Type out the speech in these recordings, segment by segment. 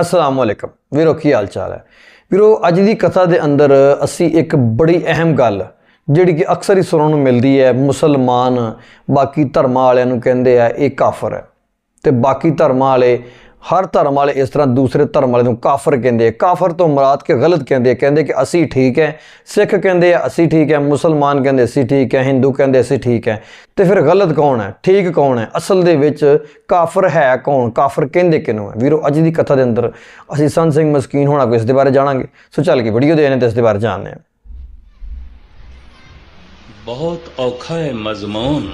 ਅਸਲਾਮ ਅਲੈਕਮ ਵੀਰੋ, ਕੀ ਹਾਲ ਚਾਲ ਹੈ? ਵੀਰੋ, ਅੱਜ ਦੀ ਕਥਾ ਦੇ ਅੰਦਰ ਅਸੀਂ ਇੱਕ ਬੜੀ ਅਹਿਮ ਗੱਲ, ਜਿਹੜੀ ਕਿ ਅਕਸਰ ਹੀ ਸੁਣਨ ਨੂੰ ਮਿਲਦੀ ਹੈ, ਮੁਸਲਮਾਨ ਬਾਕੀ ਧਰਮਾਂ ਵਾਲਿਆਂ ਨੂੰ ਕਹਿੰਦੇ ਆ, ਇਹ ਕਾਫਰ ਹੈ। ਤੇ ਬਾਕੀ ਧਰਮਾਂ ਵਾਲੇ ਹਰ ਧਰਮ ਵਾਲੇ ਇਸ ਤਰ੍ਹਾਂ ਦੂਸਰੇ ਧਰਮ ਵਾਲੇ ਨੂੰ ਕਾਫਰ ਕਹਿੰਦੇ ਆ। ਕਾਫਰ ਤੋਂ ਮੁਰਾਦ ਕੇ ਗਲਤ ਕਹਿੰਦੇ ਆ। ਕਹਿੰਦੇ ਕਿ ਅਸੀਂ ਠੀਕ ਹੈ ਸਿੱਖ ਕਹਿੰਦੇ ਆ, ਅਸੀਂ ਠੀਕ ਹੈ ਮੁਸਲਮਾਨ ਕਹਿੰਦੇ ਅਸੀਂ ਠੀਕ ਹੈ ਹਿੰਦੂ ਕਹਿੰਦੇ ਅਸੀਂ ਠੀਕ ਹੈ ਤੇ ਫਿਰ ਗਲਤ ਕੌਣ ਹੈ ਠੀਕ ਕੌਣ ਹੈ ਅਸਲ ਦੇ ਵਿੱਚ ਕਾਫਰ ਹੈ ਕੌਣ? ਕਾਫਰ ਕਹਿੰਦੇ ਕਿਹਨੂੰ ਹੈ ਵੀਰੋ, ਅੱਜ ਦੀ ਕਥਾ ਦੇ ਅੰਦਰ ਅਸੀਂ ਸੰਤ ਸਿੰਘ ਮਸਕੀਨ ਹੋਣਾ ਕੋ ਇਸ ਦੇ ਬਾਰੇ ਜਾਣਾਂਗੇ। ਸੋ ਚੱਲ ਕੇ ਵੀਡੀਓ ਦੇ ਨੇ ਤੇ ਇਸ ਦੇ ਬਾਰੇ ਜਾਣਦੇ ਹਾਂ। ਬਹੁਤ ਔਖਾ ਹੈ ਮਜ਼ਮੂਨ।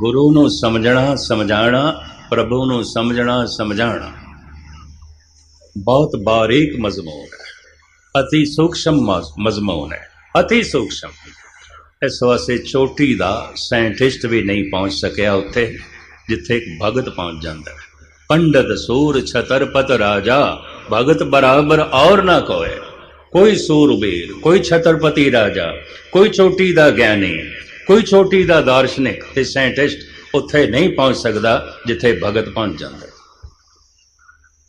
ਗੁਰੂ ਨੂੰ ਸਮਝਣਾ ਸਮਝਾਣਾ ਪ੍ਰਭੂ ਨੂੰ ਸਮਝਣਾ ਸਮਝਾਣਾ ਬਹੁਤ ਬਾਰੀਕ ਮਜ਼ਮੂਨ ਹੈ। ਅਤੀ ਸੂਖਸ਼ਮ ਮਜ਼ਮੂਨ ਹੈ। ਅਤੀ ਸੂਖਸ਼ਮ ਇਸ ਵਾਸਤੇ ਚੋਟੀ ਦਾ ਸਾਇੰਟਿਸਟ ਵੀ ਨਹੀਂ ਪਹੁੰਚ ਸਕਿਆ ਉੱਥੇ, ਜਿੱਥੇ ਇੱਕ ਭਗਤ ਪਹੁੰਚ ਜਾਂਦਾ ਹੈ। ਪੰਡਤ ਸੂਰ ਛਤਰਪਤ ਰਾਜਾ, ਭਗਤ ਬਰਾਬਰ ਔਰ ਨਾ ਕੋਏ। ਕੋਈ ਸੂਰਬੀਰ ਕੋਈ ਛਤਰਪਤੀ ਰਾਜਾ, ਕੋਈ ਚੋਟੀ ਦਾ ਗਿਆਨੀ, ਕੋਈ ਚੋਟੀ ਦਾ ਦਾਰਸ਼ਨਿਕ ਤੇ ਸਾਇੰਟਿਸਟ ਉੱਥੇ ਨਹੀਂ ਪਹੁੰਚ ਸਕਦਾ ਜਿੱਥੇ ਭਗਤ ਪਹੁੰਚ ਜਾਂਦਾ ਹੈ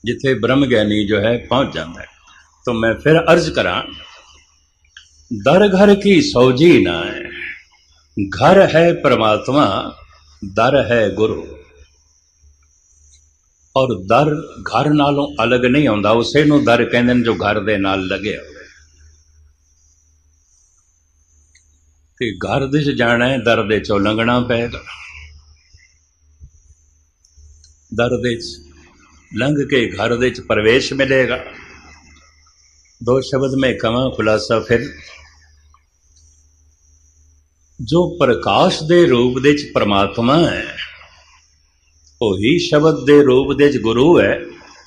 ਜਿੱਥੇ ਬ੍ਰਹਮ ਗਿਆਨੀ ਜੋ ਹੈ ਪਹੁੰਚ ਜਾਂਦਾ ਹੈ तो मैं फिर अर्ज करा दर घर की सौजी ना है घर है परमात्मा दर है गुरु ਔਰ ਦਰ ਘਰ ਨਾਲੋਂ ਅਲੱਗ ਨਹੀਂ ਹੁੰਦਾ ਉਸੇ ਨੂੰ ਦਰ ਕਹਿੰਦੇ ਨੇ ਜੋ ਘਰ ਦੇ ਨਾਲ ਲੱਗਿਆ ਹੋਵੇ ਤੇ ਘਰ ਦੇ ਚ ਜਾਣਾ ਹੈ ਦਰ ਦੇ ਚੋਂ ਲੰਘਣਾ ਪਏਗਾ ਦਰ ਦੇ ਲੰਘ ਕੇ ਘਰ ਦੇ ਚ ਪ੍ਰਵੇਸ਼ ਮਿਲੇਗਾ। ਦੋ ਸ਼ਬਦ ਮੈਂ ਕਵਾਂ ਖੁਲਾਸਾ ਫਿਰ। ਜੋ ਪ੍ਰਕਾਸ਼ ਦੇ ਰੂਪ ਦੇ ਚ ਪ੍ਰਮਾਤਮਾ ਹੈ, ਉਹੀ ਸ਼ਬਦ ਦੇ ਰੂਪ ਦੇ ਚ ਗੁਰੂ ਹੈ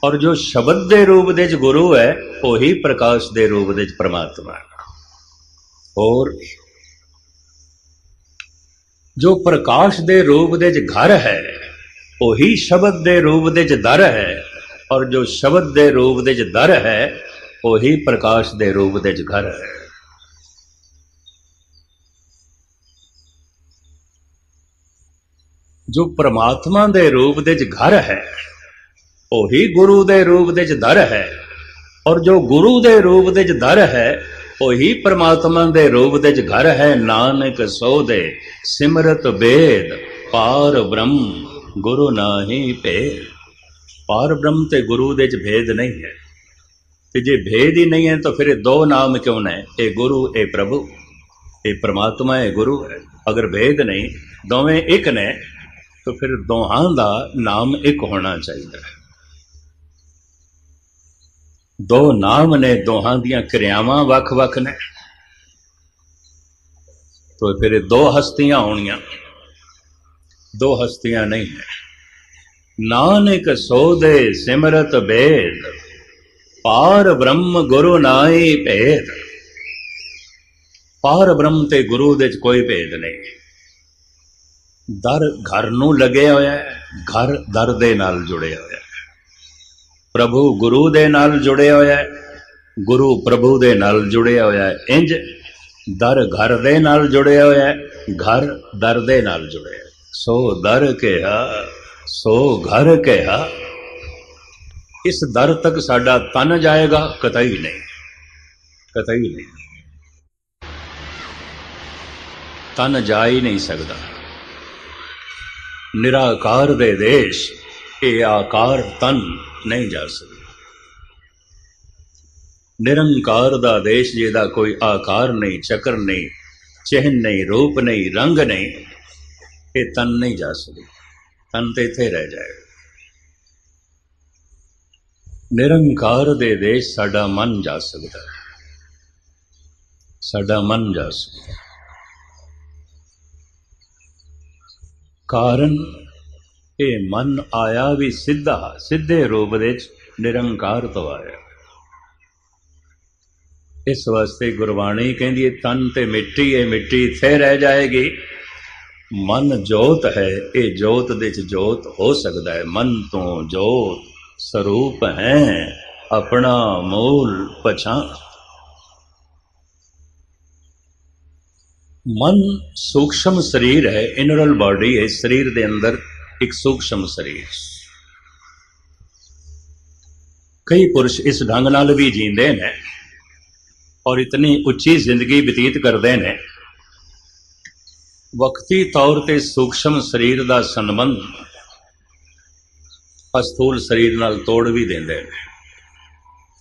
ਔਰ ਜੋ ਸ਼ਬਦ ਦੇ ਰੂਪ ਦੇ ਚ ਗੁਰੂ ਹੈ, ਉਹੀ ਪ੍ਰਕਾਸ਼ ਦੇ ਰੂਪ ਦੇ ਚ ਪ੍ਰਮਾਤਮਾ ਹੈ। ਔਰ ਜੋ ਪ੍ਰਕਾਸ਼ ਦੇ ਰੂਪ ਦੇ ਚ ਘਰ ਹੈ ਉਹੀ ਸ਼ਬਦ ਦੇ ਰੂਪ ਦੇ ਚ ਦਰ ਹੈ ਔਰ ਜੋ ਸ਼ਬਦ ਦੇ ਰੂਪ ਦੇ ਚ ਦਰ ਹੈ, ਉਹੀ ਪ੍ਰਕਾਸ਼ ਦੇ ਰੂਪ ਦੇ ਚ ਘਰ ਹੈ। ਜੋ ਪ੍ਰਮਾਤਮਾ ਦੇ ਰੂਪ ਦੇ ਚ ਘਰ ਹੈ, ਉਹੀ ਗੁਰੂ ਦੇ ਰੂਪ ਦੇ ਚ ਦਰ ਹੈ ਔਰ ਜੋ ਗੁਰੂ ਦੇ ਰੂਪ ਦੇ ਚ ਦਰ ਹੈ, ਉਹੀ ਪ੍ਰਮਾਤਮਾ ਦੇ ਰੂਪ ਦੇ ਚ ਘਰ ਹੈ। ਨਾਨਕ ਸੋਦੇ ਸਿਮਰਤ ਬੇਦ ਪਾਰ ਬ੍ਰਹਮ। ਗੁਰੂ ਨਾਹੀ ਭੇ ਪਾਰ ਬ੍ਰਹਮ ਤੇ ਗੁਰੂ ਦੇ ਚ ਭੇਦ ਨਹੀਂ ਹੈ। ਤੇ ਜੇ ਭੇਦ ਹੀ ਨਹੀਂ ਹੈ, ਤਾਂ ਫਿਰ ਇਹ ਦੋ ਨਾਮ ਕਿਉਂ ਨੇ? ਇਹ ਗੁਰੂ, ਇਹ ਪ੍ਰਭੂ। ਇਹ ਪ੍ਰਮਾਤਮਾ, ਇਹ ਗੁਰੂ ਹੈ। ਅਗਰ ਭੇਦ ਨਹੀਂ, ਦੋਵੇਂ ਇੱਕ ਨੇ, ਤਾਂ ਫਿਰ ਦੋਹਾਂ ਦਾ ਨਾਮ ਇੱਕ ਹੋਣਾ ਚਾਹੀਦਾ ਹੈ। ਦੋ ਨਾਮ ਨੇ, ਦੋਹਾਂ ਦੀਆਂ ਕਿਰਿਆਵਾਂ ਵੱਖ-ਵੱਖ ਨੇ। ਤਾਂ ਫਿਰ ਦੋ ਹਸਤੀਆਂ ਹੋਣੀਆਂ। ਦੋ ਹਸਤੀਆਂ ਨਹੀਂ ਹੈ। ਨਾਨਕ ਸੋਦੇ ਸਿਮਰਤ ਬੇਦ, ਪਾਰ ਬ੍ਰਹਮ ਗੁਰੂ ਨਾਹੀ ਭੇਦ। ਪਾਰ ਬ੍ਰਹਮ ਤੇ ਗੁਰੂ ਦੇ ਚ ਕੋਈ ਭੇਦ ਨਹੀਂ। ਦਰ ਘਰ ਨੂੰ ਲੱਗਿਆ ਹੋਇਆ ਹੈ, ਘਰ ਦਰ ਦੇ ਨਾਲ ਜੁੜਿਆ ਹੋਇਆ ਹੈ। ਪ੍ਰਭੂ ਗੁਰੂ ਦੇ ਨਾਲ ਜੁੜਿਆ ਹੋਇਆ ਹੈ, ਗੁਰੂ ਪ੍ਰਭੂ ਦੇ ਨਾਲ ਜੁੜਿਆ ਹੋਇਆ ਹੈ। ਇੰਜ ਦਰ ਘਰ ਦੇ ਨਾਲ ਜੁੜਿਆ ਹੋਇਆ ਹੈ, ਘਰ ਦਰ ਦੇ ਨਾਲ ਜੁੜਿਆ ਹੈ। ਸੋ ਦਰ ਕਿਹਾ, ਸੋ ਘਰ ਕਿਹਾ। ਇਸ ਦਰ ਤੱਕ ਸਾਡਾ ਤਨ ਜਾਏਗਾ, ਕਤਈ ਨਹੀਂ ਕਤਈ ਨਹੀਂ। ਤਨ ਜਾ ਹੀ ਨਹੀਂ ਸਕਦਾ। ਨਿਰਾਕਾਰ ਦੇ ਦੇਸ਼, ਇਹ ਆਕਾਰ ਤਨ ਨਹੀਂ ਜਾ ਸਕਦਾ। ਨਿਰੰਕਾਰ ਦਾ ਦੇਸ਼ ਜਿਹਦਾ ਕੋਈ ਆਕਾਰ ਨਹੀਂ, ਚੱਕਰ ਨਹੀਂ ਚਿਹਨ ਨਹੀਂ, ਰੂਪ ਨਹੀਂ, ਰੰਗ ਨਹੀਂ ਇਹ ਤਨ ਨਹੀਂ ਜਾ ਸਕਦਾ। ਤਨ ਤੇ ਇੱਥੇ ਰਹਿ ਜਾਏਗਾ। ਨਿਰੰਕਾਰ ਦੇ ਦੇਸ਼ ਸਾਡਾ ਮਨ ਜਾ ਸਕਦਾ ਸਾਡਾ ਮਨ ਜਾ ਸਕਦਾ ਕਾਰਨ ਇਹ ਮਨ ਆਇਆ ਵੀ ਸਿੱਧਾ, ਸਿੱਧੇ ਰੂਪ ਦੇ ਵਿੱਚ ਨਿਰੰਕਾਰ ਤੋਂ ਆਇਆ। ਇਸ ਵਾਸਤੇ ਗੁਰਬਾਣੀ ਕਹਿੰਦੀ ਹੈ, ਤਨ ਤੇ ਮਿੱਟੀ, ਇਹ ਮਿੱਟੀ ਇੱਥੇ ਰਹਿ ਜਾਏਗੀ। ਮਨ ਜੋਤ ਹੈ, ਇਹ ਜੋਤ ਦੇ ਚ ਜੋਤ ਹੋ ਸਕਦਾ ਹੈ। ਮਨ ਤੋਂ ਜੋਤ ਸਰੂਪ ਹੈ, ਆਪਣਾ ਮੂਲ ਪਛਾਣ। ਮਨ ਸੂਖਸ਼ਮ ਸਰੀਰ ਹੈ, ਇਨਰਲ ਬਾਡੀ ਹੈ, ਸਰੀਰ ਦੇ ਅੰਦਰ ਇੱਕ ਸੂਖਸ਼ਮ ਸਰੀਰ। ਕਈ ਪੁਰਸ਼ ਇਸ ਢੰਗ ਨਾਲ ਵੀ ਜੀਂਦੇ ਨੇ ਔਰ ਇਤਨੀ ਉੱਚੀ ਜ਼ਿੰਦਗੀ ਬਤੀਤ ਕਰਦੇ ਨੇ। ਵਕਤੀ ਤੌਰ ਤੇ ਸੂਖਸ਼ਮ ਸਰੀਰ ਦਾ ਸੰਬੰਧ ਅਸਥੂਲ ਸਰੀਰ ਨਾਲ ਤੋੜ ਵੀ ਦਿੰਦੇ ਨੇ।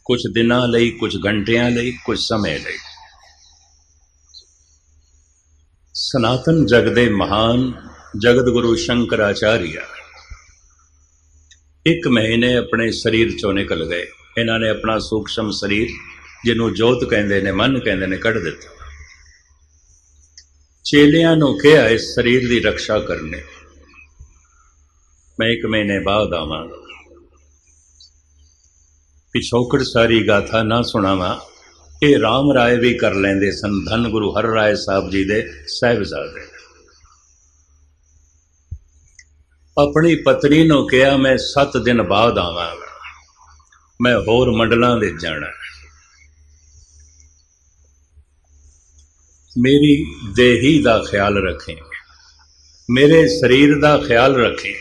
ਕੁਝ ਦਿਨਾਂ ਲਈ ਕੁਝ ਘੰਟਿਆਂ ਲਈ ਕੁਝ ਸਮੇਂ ਲਈ। ਸਨਾਤਨ ਜਗ ਦੇ ਮਹਾਨ ਜਗਤ ਗੁਰੂ ਸ਼ੰਕਰਾਚਾਰੀਆ ਇੱਕ ਮਹੀਨੇ ਆਪਣੇ ਸਰੀਰ ਚੋਂ ਨਿਕਲ ਗਏ। ਇਹਨਾਂ ਨੇ ਆਪਣਾ ਸੂਖਸ਼ਮ ਸਰੀਰ, ਜਿਹਨੂੰ ਜੋਤ ਕਹਿੰਦੇ ਨੇ, ਮਨ ਕਹਿੰਦੇ ਨੇ, ਕੱਢ ਦਿੱਤਾ। ਚੇਲਿਆਂ ਨੂੰ ਕਿਹਾ ਇਸ ਸਰੀਰ ਦੀ ਰੱਖਿਆ ਕਰਨੀ। ਮੈਂ ਇੱਕ ਮਹੀਨੇ ਬਾਅਦ ਆਵਾਂਗਾ। ਪਿਛੋਕੜ ਸਾਰੀ ਗਾਥਾ ਨਾ ਸੁਣਾਵਾਂ, ਇਹ ਰਾਮ ਰਾਏ ਵੀ ਕਰ ਲੈਂਦੇ ਸਨ, ਧੰਨ ਗੁਰੂ ਹਰ ਰਾਏ ਸਾਹਿਬ ਜੀ ਦੇ ਸਾਹਿਬਜ਼ਾਦੇ। ਆਪਣੀ ਪਤਨੀ ਨੂੰ ਕਿਹਾ, ਮੈਂ 7 ਦਿਨ ਬਾਅਦ ਆਵਾਂਗਾ। ਮੈਂ ਹੋਰ ਮੰਡਲਾਂ ਦੇ ਜਾਣਾ। ਮੇਰੀ ਦੇਹੀ ਦਾ ਖਿਆਲ ਰੱਖੇ, ਮੇਰੇ ਸਰੀਰ ਦਾ ਖਿਆਲ ਰੱਖੇ।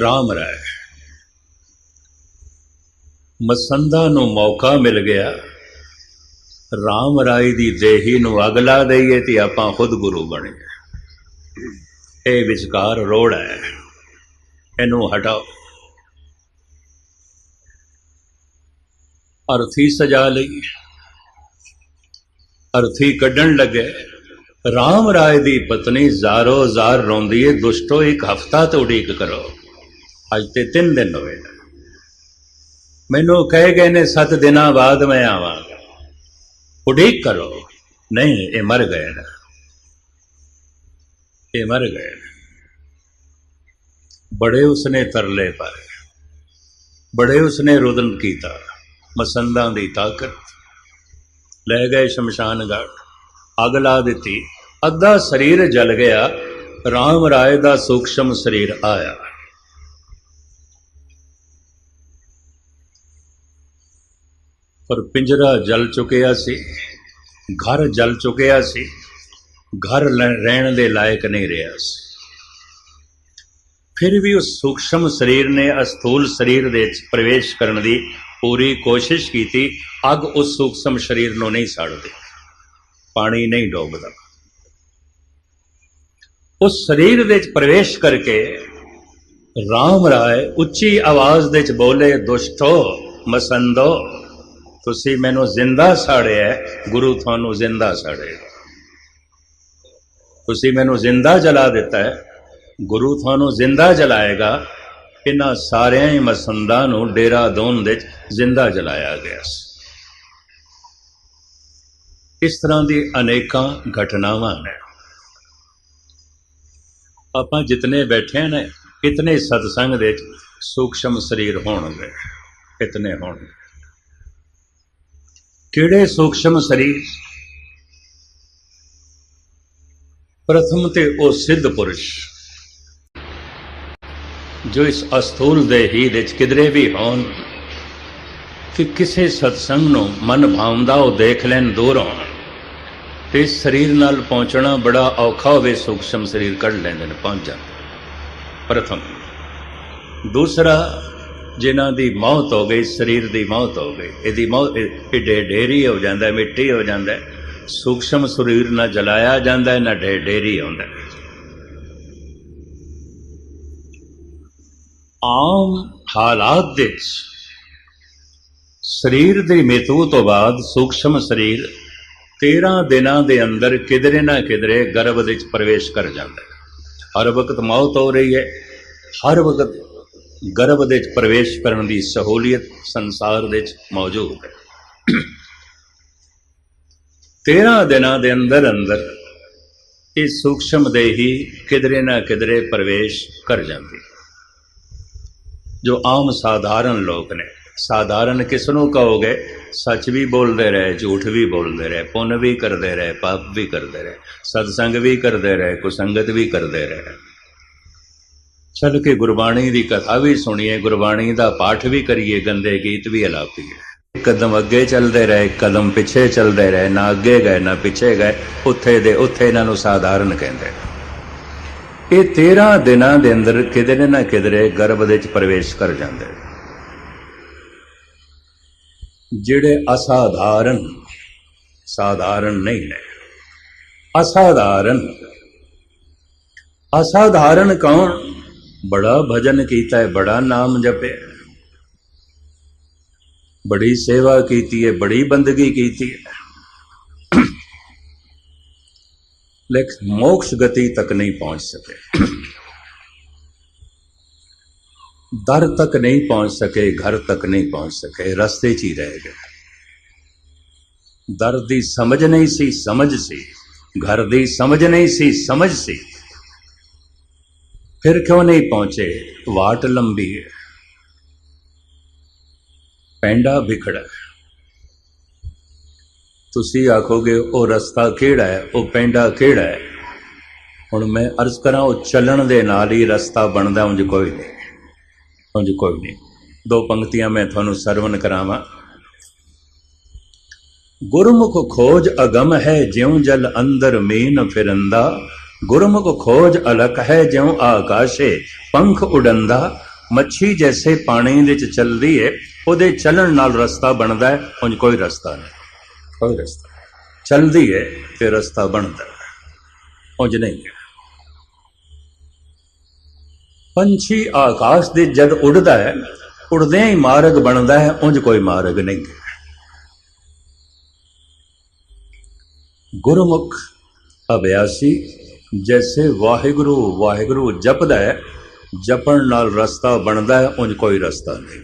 ਰਾਮ ਰਾਏ। ਮਸੰਦਾ ਨੂੰ ਮੌਕਾ ਮਿਲ ਗਿਆ। ਰਾਮ ਰਾਏ ਦੀ ਦੇਹੀ ਨੂੰ ਅਗਲਾ ਦਈਏ ਤੇ ਆਪਾਂ ਖੁਦ ਗੁਰੂ ਬਣੇ। ਇਹ ਵਿਚਕਾਰ ਰੋੜ ਹੈ ਇਹਨੂੰ ਹਟਾਓ। ਅਰਥੀ ਸਜਾ ਲਈ। ਅਰਥੀ ਕੱਢਣ ਲੱਗੇ। ਰਾਮ ਰਾਏ ਦੀ ਪਤਨੀ ਜ਼ਾਰੋ ਜ਼ਾਰ ਰੋਂਦੀ ਏ, ਦੁਸ਼ਟੋ ਇੱਕ ਹਫਤਾ ਤੋਂ ਉਡੀਕ ਕਰੋ। ਅੱਜ ਤੇ 3 ਦਿਨ ਹੋਏ ਮੈਨੂੰ ਕਹੇ ਗਏ ਨੇ 7 ਦਿਨਾਂ ਬਾਅਦ ਮੈਂ ਆਵਾਂਗਾ। ਉਡੀਕ ਕਰੋ। ਨਹੀਂ, ਇਹ ਮਰ ਗਏ ਨਾ। ਇਹ ਮਰ ਗਏ ਬੜੇ ਉਸਨੇ ਤਰਲੇ ਪਾਏ। ਬੜੇ ਉਸਨੇ ਰੁਦਨ ਕੀਤਾ। ਮਸੰਦਾਂ ਦੀ ਤਾਕਤ। ਲੈ ਗਏ ਸ਼ਮਸ਼ਾਨ ਘਾਟ। ਅੱਗ ਲਾ ਦਿੱਤੀ। ਅੱਧਾ ਸਰੀਰ ਜਲ ਗਿਆ। ਰਾਮ ਰਾਏ ਦਾ ਸੂਖਸ਼ਮ ਸਰੀਰ ਆਇਆ। ਪਰ ਪਿੰਜਰਾ ਜਲ ਚੁੱਕਿਆ ਸੀ। ਘਰ ਜਲ ਚੁੱਕਿਆ ਸੀ। ਘਰ ਰਹਿਣ ਦੇ ਲਾਇਕ ਨਹੀਂ ਰਿਹਾ ਸੀ। ਫਿਰ ਵੀ ਉਸ ਸੂਖਸ਼ਮ ਸਰੀਰ ਨੇ ਅਸਥੂਲ ਸਰੀਰ ਦੇ ਵਿੱਚ ਪ੍ਰਵੇਸ਼ ਕਰਨ ਦੀ ਪੂਰੀ ਕੋਸ਼ਿਸ਼ ਕੀਤੀ, ਅੱਗ ਉਸ ਸੂਖਸ਼ਮ ਸਰੀਰ ਨੂੰ ਨਹੀਂ ਸਾੜਦੀ, ਪਾਣੀ ਨਹੀਂ ਡੋਬਦਾ। ਉਸ ਸਰੀਰ ਦੇ ਵਿੱਚ ਪ੍ਰਵੇਸ਼ ਕਰਕੇ ਰਾਮ ਰਾਏ ਉੱਚੀ ਆਵਾਜ਼ ਦੇ ਵਿੱਚ ਬੋਲੇ, ਦੁਸ਼ਟੋ, ਮਸੰਦੋ, ਤੁਸੀਂ ਮੈਨੂੰ ਜ਼ਿੰਦਾ ਸਾੜਿਆ ਗੁਰੂ ਤੁਹਾਨੂੰ ਜ਼ਿੰਦਾ ਸਾੜੇਗਾ ਤੁਸੀਂ ਮੈਨੂੰ ਜ਼ਿੰਦਾ ਜਲਾ ਦਿੱਤਾ ਹੈ, ਗੁਰੂ ਤੁਹਾਨੂੰ ਜ਼ਿੰਦਾ ਜਲਾਏਗਾ ਇਹਨਾਂ ਸਾਰਿਆਂ ਹੀ ਮਸੰਦਾਂ ਨੂੰ ਡੇਰਾ ਦੋਨ ਵਿੱਚ ਜ਼ਿੰਦਾ ਜਲਾਇਆ ਗਿਆ ਸੀ। ਇਸ ਤਰ੍ਹਾਂ ਦੀ ਅਨੇਕਾਂ ਘਟਨਾਵਾਂ ਨੇ। ਆਪਾਂ ਜਿਤਨੇ ਬੈਠੇ ਨੇ, ਇਤਨੇ ਸਤਸੰਗ ਦੇ ਵਿੱਚ ਸੂਖਸ਼ਮ ਸਰੀਰ ਹੋਣਗੇ, ਇਤਨੇ ਹੋਣਗੇ। ਕਿਹੜੇ ਸੂਖਸ਼ਮ ਸਰੀਰ? ਪ੍ਰਥਮ ਤੇ ਉਹ ਸਿੱਧ ਪੁਰਸ਼। ਜੋ ਇਸ ਅਸਥੂਲ ਦੇਹੀ ਦੇ ਵਿੱਚ ਕਿਧਰੇ ਵੀ ਹੋਣ ਕਿ ਕਿਸੇ ਸਤਸੰਗ ਨੂੰ ਮਨ ਭਾਉਂਦਾ ਉਹ ਦੇਖ ਲੈਣ ਦੂਰੋਂ ਤੇ ਸਰੀਰ ਨਾਲ ਪਹੁੰਚਣਾ ਬੜਾ ਔਖਾ ਹੋਵੇ ਸੂਖਸ਼ਮ ਸਰੀਰ ਕੱਢ ਲੈਂਦੇ ਨੇ ਪਹੁੰਚ ਜਾਂਦੇ ਪ੍ਰਥਮ। ਦੂਸਰਾ ਜਿਨ੍ਹਾਂ ਦੀ ਮੌਤ ਹੋ ਗਈ ਸਰੀਰ ਦੀ ਮੌਤ ਹੋ ਗਈ ਇਹਦੀ ਮੌਤ ਇਹ ਇਹ ਢੇਰੀ ਹੋ ਜਾਂਦਾ ਮਿੱਟੀ ਹੋ ਜਾਂਦਾ ਹੈ। ਸੂਖਸ਼ਮ ਸਰੀਰ ਨਾ ਜਲਾਇਆ ਜਾਂਦਾ ਹੈ, ਨਾ ਢੇ ਢੇਰੀ ਹੁੰਦਾ। ਆਮ ਹਾਲਾਤ ਦੇ ਵਿੱਚ ਸਰੀਰ ਦੀ ਮ੍ਰਿਤੂ ਤੋਂ ਬਾਅਦ ਸੂਖਸ਼ਮ ਸਰੀਰ 13 ਦਿਨਾਂ ਦੇ ਅੰਦਰ ਕਿਧਰੇ ਨਾ ਕਿਧਰੇ ਗਰਭ ਵਿੱਚ ਪ੍ਰਵੇਸ਼ ਕਰ ਜਾਂਦਾ ਹੈ। ਹਰ ਵਕਤ ਮੌਤ ਹੋ ਰਹੀ ਹੈ। ਹਰ ਵਕਤ ਗਰਭ ਦੇ ਵਿੱਚ ਪ੍ਰਵੇਸ਼ ਕਰਨ ਦੀ ਸਹੂਲੀਅਤ ਸੰਸਾਰ ਵਿੱਚ ਮੌਜੂਦ ਹੈ। 13 ਦਿਨਾਂ ਦੇ ਅੰਦਰ ਅੰਦਰ ਇਹ ਸੂਖਸ਼ਮ ਦੇਹੀ ਕਿਧਰੇ ਨਾ ਕਿਧਰੇ ਪ੍ਰਵੇਸ਼ ਕਰ ਜਾਂਦੀ ਜੋ ਆਮ ਸਾਧਾਰਨ ਲੋਕ ਨੇ। ਸਾਧਾਰਨ ਕਿਸ ਨੂੰ ਕਹੋਗੇ? ਸੱਚ ਵੀ ਬੋਲਦੇ ਰਹੇ, ਝੂਠ ਵੀ ਬੋਲਦੇ ਰਹੇ, ਪੁੰਨ ਵੀ ਕਰਦੇ ਰਹੇ, ਪਾਪ ਵੀ ਕਰਦੇ ਰਹੇ, ਸਤਸੰਗ ਵੀ ਕਰਦੇ ਰਹੇ, ਕੁਸੰਗਤ ਵੀ ਕਰਦੇ ਰਹੇ। ਛੱਡ ਕੇ ਗੁਰਬਾਣੀ ਦੀ ਕਥਾ ਵੀ ਸੁਣੀਏ, ਗੁਰਬਾਣੀ ਦਾ ਪਾਠ ਵੀ ਕਰੀਏ, ਗੰਦੇ ਗੀਤ ਵੀ ਅਲਾਪੀਏ। ਇੱਕ ਕਦਮ ਅੱਗੇ ਚੱਲਦੇ ਰਹੇ ਕਦਮ ਪਿੱਛੇ ਚੱਲਦੇ ਰਹੇ, ਨਾ ਅੱਗੇ ਗਏ, ਨਾ ਪਿੱਛੇ ਗਏ, ਉੱਥੇ ਦੇ ਉੱਥੇ ਇਹਨਾਂ ਨੂੰ ਸਾਧਾਰਨ ਕਹਿੰਦੇ ਇਹ 13 ਦਿਨਾਂ ਦੇ ਅੰਦਰ ਕਿਧਰੇ ਨਾ ਕਿਧਰੇ ਗਰਭ ਦੇ ਵਿੱਚ ਪ੍ਰਵੇਸ਼ ਕਰ ਜਾਂਦੇ ਜਿਹੜੇ ਅਸਾਧਾਰਨ, ਸਾਧਾਰਨ ਨਹੀਂ ਨੇ। ਅਸਾਧਾਰਨ ਅਸਾਧਾਰਨ ਕੌਣ? ਬੜਾ ਭਜਨ ਕੀਤਾ ਹੈ, ਬੜਾ ਨਾਮ ਜਪਿਆ ਬੜੀ ਸੇਵਾ ਕੀਤੀ ਹੈ, ਬੜੀ ਬੰਦਗੀ ਕੀਤੀ ਹੈ। ਲੇਕਿਨ ਮੋਕਸ਼ ਗਤੀ ਤੱਕ ਨਹੀਂ ਪਹੁੰਚ ਸਕੇ। ਦਰ ਤੱਕ ਨਹੀਂ ਪਹੁੰਚ ਸਕੇ, ਘਰ ਤੱਕ ਨਹੀਂ ਪਹੁੰਚ ਸਕੇ, ਰਸਤੇ 'ਚ ਹੀ ਰਹਿ ਗਏ। ਦਰ ਦੀ ਸਮਝ ਨਹੀਂ ਸੀ, ਸਮਝ ਸੀ। ਘਰ ਦੀ ਸਮਝ ਨਹੀਂ ਸੀ, ਸਮਝ ਸੀ। ਫਿਰ ਕਿਉਂ ਨਹੀਂ ਪਹੁੰਚੇ? ਵਾਟ ਲੰਬੀ ਹੈ। ਪੈਂਡਾ ਵਿਖੜਾ। ਹੈ। ਤੁਸੀਂ ਆਖੋਗੇ, ਉਹ ਰਸਤਾ ਕਿਹੜਾ ਹੈ? ਉਹ ਪੈਂਡਾ ਕਿਹੜਾ ਹੈ? ਹੁਣ ਮੈਂ ਅਰਜ਼ ਕਰਾਂ, ਉਹ ਚੱਲਣ ਦੇ ਨਾਲ ਹੀ ਰਸਤਾ ਬਣਦਾ, ਉਂਝ ਕੋਈ ਨਹੀਂ। ਉਂਝ ਕੋਈ ਨਹੀਂ। ਦੋ ਪੰਕਤੀਆਂ ਮੈਂ ਤੁਹਾਨੂੰ ਸਰਵਨ ਕਰਾਵਾਂ। ਗੁਰਮੁਖ ਖੋਜ ਅਗਮ ਹੈ, ਜਿਉ ਜਲ ਅੰਦਰ ਮੀਨ ਫਿਰੰਦਾ। ਗੁਰਮੁਖ ਖੋਜ ਅਲਕ ਹੈ, ਜਿਉ ਆਕਾਸ਼ੇ ਪੰਖ ਉਡੰਦਾ। ਮੱਛੀ ਜੈਸੇ ਪਾਣੀ ਵਿੱਚ ਚੱਲਦੀ ਹੈ ਉਹਦੇ ਚੱਲਣ ਨਾਲ ਰਸਤਾ ਬਣਦਾ ਹੈ, ਉਂਝ ਕੋਈ ਰਸਤਾ ਨਹੀਂ। ਕੋਈ ਰਸਤਾ ਚੱਲਦੀ ਹੈ ਤੇ ਰਸਤਾ ਬਣਦਾ। ਹੈ ਉਂਝ ਨਹੀਂ ਹੈ। ਪੰਛੀ ਆਕਾਸ਼ ਦੇ ਜਦ ਉੱਡਦਾ ਹੈ, ਉੱਡਦਿਆਂ ਹੀ ਮਾਰਗ ਬਣਦਾ ਹੈ, ਉਂਝ ਕੋਈ ਮਾਰਗ ਨਹੀਂ ਹੈ। ਗੁਰਮੁਖ ਅਭਿਆਸੀ ਜੈਸੇ ਵਾਹਿਗੁਰੂ ਵਾਹਿਗੁਰੂ ਜਪਦਾ ਹੈ, ਜਪਣ ਨਾਲ ਰਸਤਾ ਬਣਦਾ ਹੈ, ਉਂਝ ਕੋਈ ਰਸਤਾ ਨਹੀਂ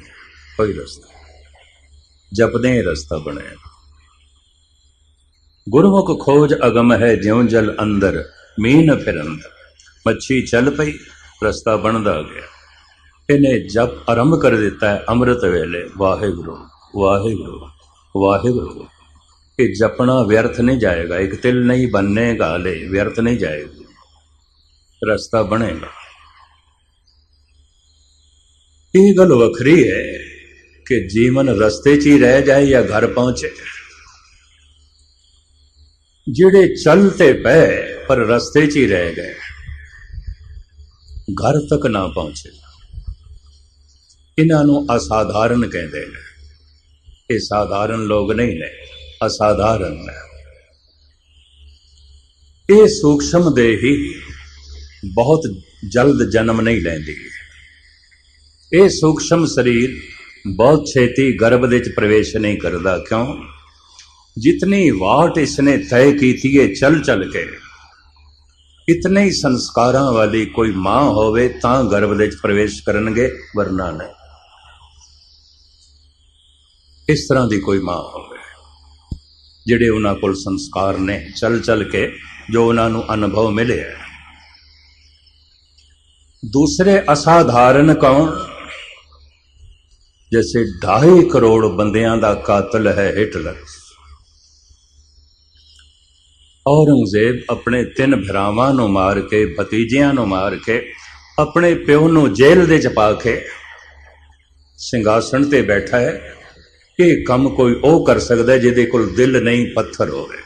ਕੋਈ ਰਸਤਾ। ਜਪਦੇ ਹੀ ਰਸਤਾ ਬਣਿਆ। ਗੁਰਮੁਖ ਖੋਜ ਅਗਮ ਹੈ ਜਿਉ ਜਲ ਅੰਦਰ, ਮੀਨ ਫਿਰੰਦ ਮੱਛੀ ਚੱਲ ਪਈ, ਰਸਤਾ ਬਣਦਾ ਗਿਆ। ਇਹਨੇ ਜਪ ਆਰੰਭ ਕਰ ਦਿੱਤਾ ਹੈ ਅੰਮ੍ਰਿਤ ਵੇਲੇ। ਵਾਹਿਗੁਰੂ ਵਾਹਿਗੁਰੂ ਵਾਹਿਗੁਰੂ। ਇਹ ਜਪਣਾ ਵਿਅਰਥ ਨਹੀਂ ਜਾਏਗਾ। ਇੱਕ ਤਿਲ ਨਹੀਂ ਬੰਨੇਗਾ ਗਾਲੇ, ਵਿਅਰਥ ਨਹੀਂ ਜਾਏਗਾ। ਰਸਤਾ ਬਣੇਗਾ। ਇਹ ਗੱਲ ਵੱਖਰੀ ਹੈ ਕਿ ਜੀਵਨ ਰਸਤੇ 'ਚ ਹੀ ਰਹਿ ਜਾਏ ਜਾਂ ਘਰ ਪਹੁੰਚੇ। ਜਿਹੜੇ ਚੱਲਤੇ ਪਏ, ਪਰ ਰਸਤੇ 'ਚ ਹੀ ਰਹਿ ਗਏ। ਘਰ ਤੱਕ ਨਾ ਪਹੁੰਚੇ। ਇਹਨਾਂ ਨੂੰ ਅਸਾਧਾਰਨ ਕਹਿੰਦੇ ਨੇ। ਇਹ ਸਾਧਾਰਨ ਲੋਕ ਨਹੀਂ ਨੇ, ਅਸਾਧਾਰਨ ਨੇ। ਇਹ ਸੂਖਸ਼ਮ ਦੇ ਹੀ ਬਹੁਤ ਜਲਦ ਜਨਮ ਨਹੀਂ ਲੈਂਦੀ। ਇਹ ਸੂਖਸ਼ਮ ਸਰੀਰ ਬਹੁਤ ਛੇਤੀ ਗਰਭ ਦੇ ਵਿੱਚ ਪ੍ਰਵੇਸ਼ ਨਹੀਂ ਕਰਦਾ। ਕਿਉਂ? ਜਿਤਨੀ ਵਾਟ ਇਸਨੇ ਤੈਅ ਕੀਤੀ ਹੈ ਚਲ ਚਲ ਕੇ ਇਤਨੇ ਹੀ ਸੰਸਕਾਰਾਂ ਵਾਲੀ ਕੋਈ ਮਾਂ ਹੋਵੇ ਤਾਂ ਗਰਭ ਦੇ ਵਿੱਚ ਪ੍ਰਵੇਸ਼ ਕਰਨਗੇ ਵਰਨਾ ਨਹੀਂ ਇਸ ਤਰ੍ਹਾਂ ਦੀ ਕੋਈ ਮਾਂ ਹੋਵੇ ਜਿਹੜੇ ਉਹਨਾਂ ਕੋਲ ਸੰਸਕਾਰ ਨੇ ਚਲ ਚਲ ਕੇ ਜੋ ਉਹਨਾਂ ਨੂੰ ਅਨੁਭਵ ਮਿਲਿਆ ਦੂਸਰੇ ਅਸਾਧਾਰਨ ਕੌਣ ਜੈਸੇ 2.5 ਕਰੋੜ ਬੰਦਿਆਂ ਦਾ ਕਾਤਲ ਹੈ ਹਿਟਲਰ ਔਰੰਗਜ਼ੇਬ ਆਪਣੇ ਤਿੰਨ ਭਰਾਵਾਂ ਨੂੰ ਮਾਰ ਕੇ, ਭਤੀਜਿਆਂ ਨੂੰ ਮਾਰ ਕੇ, ਆਪਣੇ ਪਿਓ ਨੂੰ ਜੇਲ੍ਹ ਦੇ ਚ ਪਾ ਕੇ ਸਿੰਘਾਸਣ ਤੇ ਬੈਠਾ ਹੈ। ਇਹ ਕੰਮ ਕੋਈ ਉਹ ਕਰ ਸਕਦਾ ਜਿਹਦੇ ਕੋਲ ਦਿਲ ਨਹੀਂ, ਪੱਥਰ ਹੋਵੇ।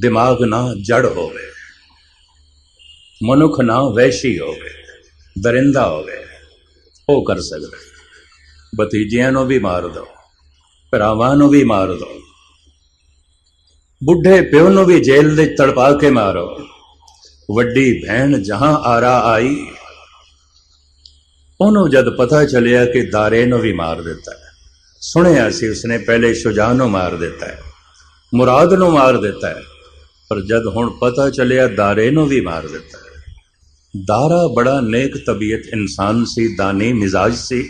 ਦਿਮਾਗ ਨਾ ਜੜ ਹੋਵੇ। ਮਨੁੱਖ ਨਾ ਵੈਸ਼ੀ ਹੋਵੇ। ਦਰਿੰਦਾ ਹੋਵੇ। ਉਹ ਕਰ ਸਕਦਾ। ਭਤੀਜਿਆਂ ਨੂੰ ਵੀ ਮਾਰ ਦੋ। ਭਰਾਵਾਂ ਨੂੰ ਵੀ ਮਾਰ ਦੋ। ਬੁੱਢੇ ਪਿਓ ਨੂੰ ਵੀ ਜੇਲ੍ਹ ਦੇ ਤੜਪਾ ਕੇ ਮਾਰੋ। ਵੱਡੀ ਭੈਣ ਜਹਾਂ ਆਰਾ ਆਈ। ਉਹਨੂੰ ਜਦ ਪਤਾ ਚੱਲਿਆ ਕਿ ਦਾਰੇ ਨੂੰ ਵੀ ਮਾਰ ਦਿੱਤਾ ਹੈ। ਸੁਣਿਆ ਸੀ ਉਸਨੇ ਪਹਿਲੇ ਸ਼ੁਜਾ ਨੂੰ ਮਾਰ ਦਿੱਤਾ ਹੈ, ਮੁਰਾਦ ਨੂੰ ਮਾਰ ਦਿੱਤਾ ਹੈ, ਪਰ ਜਦ ਹੁਣ ਪਤਾ ਚੱਲਿਆ ਦਾਰੇ ਨੂੰ ਵੀ ਮਾਰ ਦਿੱਤਾ ਹੈ। ਦਾਰਾ ਬੜਾ ਨੇਕ ਤਬੀਅਤ ਇਨਸਾਨ ਸੀ, ਦਾਨੀ ਮਿਜ਼ਾਜ ਸੀ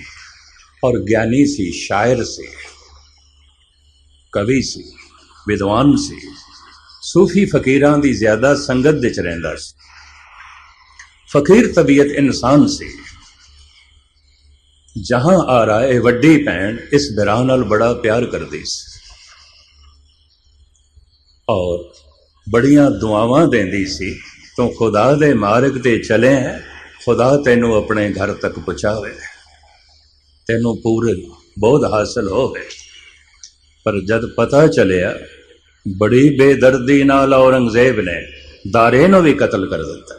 ਔਰ ਗਿਆਨੀ ਸੀ, ਸ਼ਾਇਰ ਸੀ, ਕਵੀ ਸੀ। ਵਿਦਵਾਨ ਸੀ। ਸੂਫੀ ਫਕੀਰਾਂ ਦੀ ਜ਼ਿਆਦਾ ਸੰਗਤ ਵਿੱਚ ਰਹਿੰਦਾ ਸੀ। ਫਕੀਰ ਤਬੀਅਤ ਇਨਸਾਨ ਸੀ। ਜਹਾਂ ਆ ਰਹਾ ਹੈ ਵੱਡੀ ਭੈਣ ਇਸ ਬਿਰਾਂ ਨਾਲ ਬੜਾ ਪਿਆਰ ਕਰਦੀ ਸੀ। ਔਰ ਬੜੀਆਂ ਦੁਆਵਾਂ ਦਿੰਦੀ ਸੀ, ਤੂੰ ਖੁਦਾ ਦੇ ਮਾਰਗ ਤੇ ਚਲੇ ਖੁਦਾ ਤੈਨੂੰ ਆਪਣੇ ਘਰ ਤੱਕ ਪਹੁੰਚਾਵੇ, ਤੈਨੂੰ ਪੂਰੇ ਬੋਧ ਹਾਸਲ ਹੋਵੇ। ਪਰ ਜਦ ਪਤਾ ਚੱਲਿਆ ਬੜੀ ਬੇਦਰਦੀ ਨਾਲ ਔਰੰਗਜ਼ੇਬ ਨੇ ਦਾਰੇ ਨੂੰ ਵੀ ਕਤਲ ਕਰ ਦਿੱਤਾ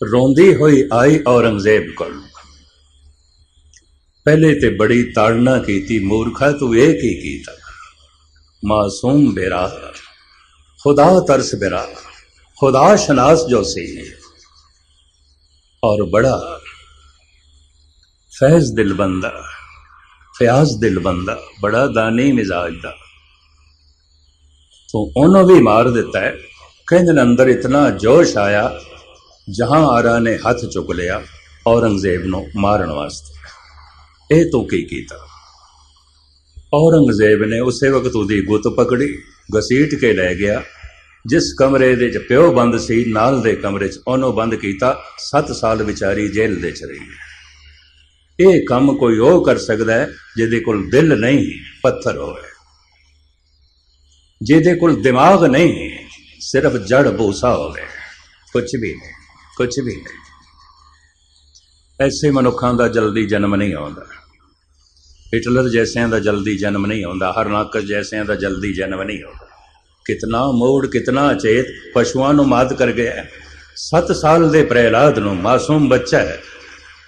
ਰੋਂਦੀ ਹੋਈ ਆਈ ਔਰੰਗਜ਼ੇਬ ਕੋਲ ਪਹਿਲੇ ਤੇ ਬੜੀ ਤਾੜਨਾ ਕੀਤੀ ਮੂਰਖਾ ਤੂੰ ਇਹ ਕੀ ਕੀਤਾ ਮਾਸੂਮ ਬੇਰਾ खुदा तरस बेरा खुदा शनास जो सी और बड़ा फैज दिल बंदा ਫਿਆਜ਼ ਦਿਲ ਬੰਦਾ, ਬੜਾ ਦਾਨੀ ਮਿਜ਼ਾਜ ਦਾ। ਤੋਂ ਉਹਨੂੰ ਵੀ ਮਾਰ ਦਿੱਤਾ ਹੈ। ਕਹਿੰਦੇ ਅੰਦਰ ਇਤਨਾ ਜੋਸ਼ ਆਇਆ, ਜਹਾਂ ਆਰਾ ਨੇ ਹੱਥ ਚੁੱਕ ਲਿਆ ਔਰੰਗਜ਼ੇਬ ਨੂੰ ਮਾਰਨ ਵਾਸਤੇ। ਇਹ ਤੋਂ ਕੀ ਕੀਤਾ? ਔਰੰਗਜ਼ੇਬ ਨੇ ਉਸੇ ਵਕਤ ਉਹਦੀ ਗੁੱਤ ਪਕੜੀ, ਘਸੀਟ ਕੇ ਲੈ ਗਿਆ। ਜਿਸ ਕਮਰੇ ਦੇ ਚ ਪਿਓ ਬੰਦ ਸੀ, ਨਾਲ ਦੇ ਕਮਰੇ ਚ ਉਹਨੂੰ ਬੰਦ ਕੀਤਾ। 7 ਸਾਲ ਵਿਚਾਰੀ ਜੇਲ੍ਹ ਦੇ ਚ ਰਹੀ। ਇਹ ਕੰਮ ਕੋਈ ਉਹ ਕਰ ਸਕਦਾ ਹੈ ਜਿਹਦੇ ਕੋਲ ਦਿਲ ਨਹੀਂ ਪੱਥਰ ਹੋਵੇ। ਜਿਹਦੇ ਕੋਲ ਦਿਮਾਗ ਨਹੀਂ ਸਿਰਫ ਜੜ ਬੂਸਾ ਹੋਵੇ। ਕੁਝ ਵੀ ਨਹੀਂ ਕੁਝ ਵੀ ਨਹੀਂ। ਐਸੇ ਮਨੁੱਖਾਂ ਦਾ ਜਲਦੀ ਜਨਮ ਨਹੀਂ ਆਉਂਦਾ। ਹਿਟਲਰ ਜੈਸਿਆਂ ਦਾ ਜਲਦੀ ਜਨਮ ਨਹੀਂ ਆਉਂਦਾ ਹਰਨਾਕਸ ਜੈਸਿਆਂ ਦਾ ਜਲਦੀ ਜਨਮ ਨਹੀਂ ਆਉਂਦਾ। ਕਿਤਨਾ ਮੋੜ, ਕਿਤਨਾ ਚੇਤ ਪਸ਼ੂਆਂ ਨੂੰ ਮਾਤ ਕਰ ਗਿਆ 7 ਸਾਲ ਦੇ ਪ੍ਰਹਿਲਾਦ ਨੂੰ ਮਾਸੂਮ ਬੱਚਾ ਹੈ।